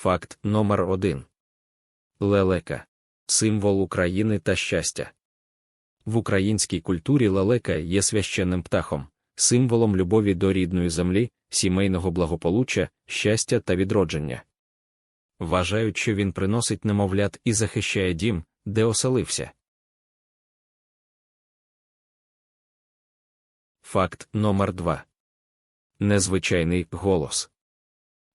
Факт номер 1 Лелека символ України та щастя. В українській культурі лелека є священним птахом, символом любові до рідної землі, сімейного благополуччя, щастя та відродження. Вважають, що він приносить немовлят і захищає дім, де оселився. Факт номер 2 Незвичайний голос.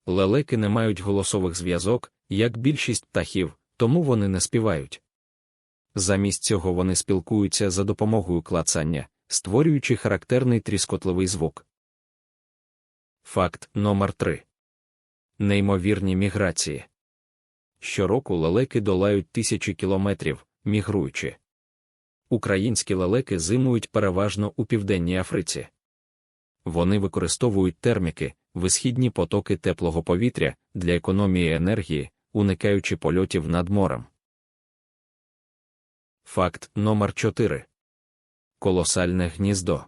Лелеки не мають голосових зв'язок, як більшість птахів, тому вони не співають. Замість цього вони спілкуються за допомогою клацання, створюючи характерний тріскотливий звук. Факт номер 3 Неймовірні міграції. Щороку лелеки долають тисячі кілометрів, мігруючи. Українські лелеки зимують переважно у південній Африці. Вони використовують терміки, висхідні потоки теплого повітря для економії енергії, уникаючи польотів над морем. Факт номер 4 Колосальне гніздо.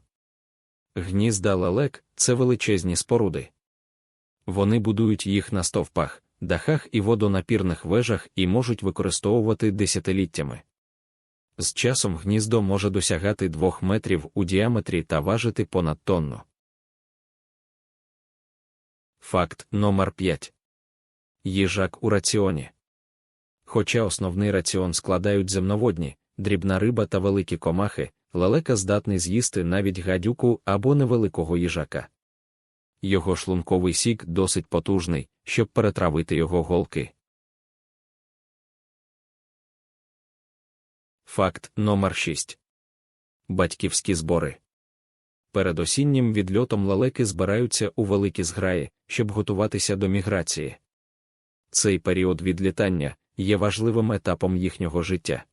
Гнізда лелек це величезні споруди. Вони будують їх на стовпах, дахах і водонапірних вежах і можуть використовувати десятиліттями. З часом гніздо може досягати двох метрів у діаметрі та важити понад тонну. Факт номер 5 Їжак у раціоні. Хоча основний раціон складають земноводні, дрібна риба та великі комахи, лелека здатний з'їсти навіть гадюку або невеликого їжака. Його шлунковий сік досить потужний, щоб перетравити його голки. Факт номер 6 Батьківські збори. Перед осіннім відльотом лелеки збираються у великі зграї, щоб готуватися до міграції. Цей період відлітання є важливим етапом їхнього життя.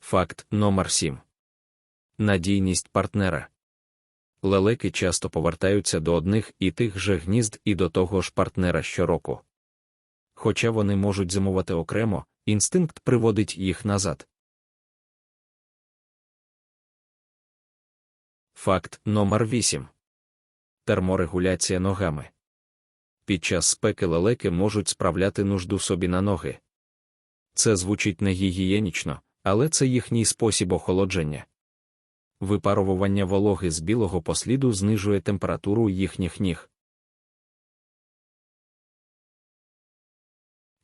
Факт номер 7 Надійність партнера. Лелеки часто повертаються до одних і тих же гнізд і до того ж партнера щороку. Хоча вони можуть зимувати окремо, інстинкт приводить їх назад. Факт номер 8 Терморегуляція ногами. Під час спеки лелеки можуть справляти нужду собі на ноги. Це звучить негігієнічно, але це їхній спосіб охолодження. Випаровування вологи з білого посліду знижує температуру їхніх ніг.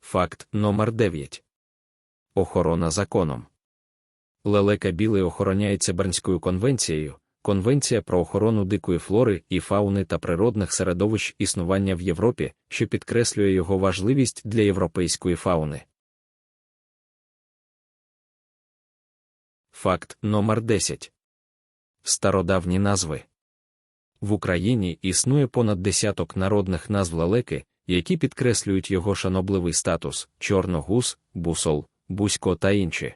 Факт номер 9 Охорона законом. Лелека білий охороняється Бернською конвенцією, Конвенція про охорону дикої флори і фауни та природних середовищ існування в Європі, що підкреслює його важливість для європейської фауни. Факт номер 10 Стародавні назви в Україні існує понад десяток народних назв лелеки, які підкреслюють його шанобливий статус чорногуз, бусол, бусько та інші.